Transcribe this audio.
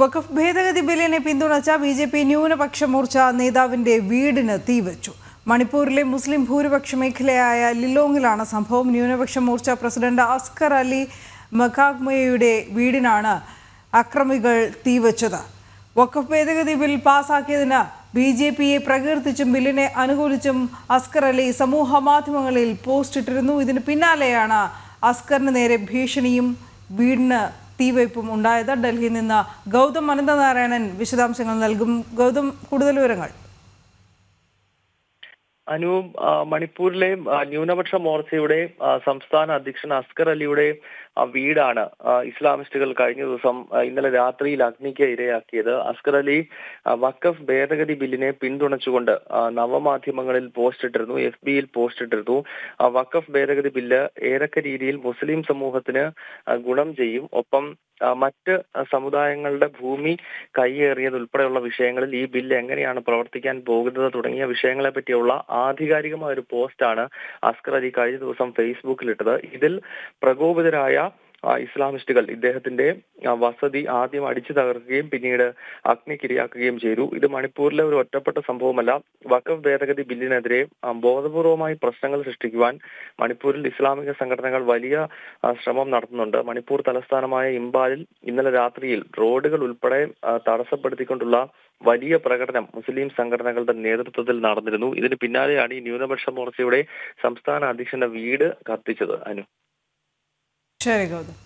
വഖഫ് ഭേദഗതി ബില്ലിനെ പിന്തുണച്ച ബി ജെ പി ന്യൂനപക്ഷ മോർച്ച നേതാവിന്റെ വീടിന് തീവച്ചു. മണിപ്പൂരിലെ മുസ്ലിം ഭൂരിപക്ഷ മേഖലയായ ലിലോങ്ങിലാണ് സംഭവം. ന്യൂനപക്ഷ മോർച്ച പ്രസിഡന്റ് അസ്കർ അലി മഖാഗ്മയുടെ വീടിനാണ് അക്രമികൾ തീവച്ചത്. വഖഫ് ഭേദഗതി ബിൽ പാസാക്കിയതിന് ബി ജെ പിയെ പ്രകീർത്തിച്ചും ബില്ലിനെ അനുകൂലിച്ചും അസ്കർ അലി സമൂഹ മാധ്യമങ്ങളിൽ പോസ്റ്റ് ഇട്ടിരുന്നു. ഇതിന് പിന്നാലെയാണ് അസ്കറിന് നേരെ ഭീഷണിയും വീടിന് തീവയ്പും ഉണ്ടായത് ഡൽഹിയിൽ നിന്ന് ഗൗതം അനന്തനാരായണൻ വിശദാംശങ്ങൾ നൽകും. ഗൗതം കൂടുതൽ വിവരങ്ങൾ. അനു മണിപ്പൂരിലെ ന്യൂനപക്ഷ മോർച്ചയുടെ സംസ്ഥാന അധ്യക്ഷൻ അസ്കർ അലിയുടെ വീടാണ് ഇസ്ലാമിസ്റ്റുകൾ കഴിഞ്ഞ ദിവസം ഇന്നലെ രാത്രിയിൽ അഗ്നിക്ക് ഇരയാക്കിയത്. അസ്കർ അലി വഖഫ് ഭേദഗതി ബില്ലിനെ പിന്തുണച്ചുകൊണ്ട് നവമാധ്യമങ്ങളിൽ പോസ്റ്റ് ഇട്ടിരുന്നു എഫ് ബിയിൽ പോസ്റ്റ് ഇട്ടിരുന്നു. വഖഫ് ഭേദഗതി ബില്ല് ഏതൊക്കെ രീതിയിൽ മുസ്ലിം സമൂഹത്തിന് ഗുണം ചെയ്യും. ഒപ്പം മറ്റ് സമുദായങ്ങളുടെ ഭൂമി കൈയേറിയത് ഉൾപ്പെടെയുള്ള വിഷയങ്ങളിൽ ഈ ബില്ല് എങ്ങനെയാണ് പ്രവർത്തിക്കാൻ പോകുന്നത് തുടങ്ങിയ വിഷയങ്ങളെ പറ്റിയുള്ള ആധികാരികമായ ഒരു പോസ്റ്റാണ് അസ്കർ അലി കഴിഞ്ഞ ദിവസം ഫേസ്ബുക്കിൽ ഇട്ടത് ഇതിൽ പ്രകോപിതരായ ഇസ്ലാമിസ്റ്റുകൾ ഇദ്ദേഹത്തിന്റെ വസതി ആദ്യം അടിച്ചു തകർക്കുകയും പിന്നീട് അഗ്നിക്കിരയാക്കുകയും ചെയ്തു. ഇത് മണിപ്പൂരിലെ ഒരു ഒറ്റപ്പെട്ട സംഭവമല്ല. വഖഫ് ഭേദഗതി ബില്ലിനെതിരെ ബോധപൂർവമായി പ്രശ്നങ്ങൾ സൃഷ്ടിക്കുവാൻ മണിപ്പൂരിൽ ഇസ്ലാമിക സംഘടനകൾ വലിയ ശ്രമം നടത്തുന്നുണ്ട്. മണിപ്പൂർ തലസ്ഥാനമായ ഇംബാലിൽ ഇന്നലെ രാത്രിയിൽ റോഡുകൾ ഉൾപ്പെടെ തടസ്സപ്പെടുത്തിക്കൊണ്ടുള്ള വലിയ പ്രകടനം മുസ്ലിം സംഘടനകളുടെ നേതൃത്വത്തിൽ നടന്നിരുന്നു. ഇതിന് പിന്നാലെയാണ് ഈ ന്യൂനപക്ഷ മോർച്ചയുടെ സംസ്ഥാന അധ്യക്ഷന്റെ വീട് കത്തിച്ചത് അനു. ശരി ഗൗതം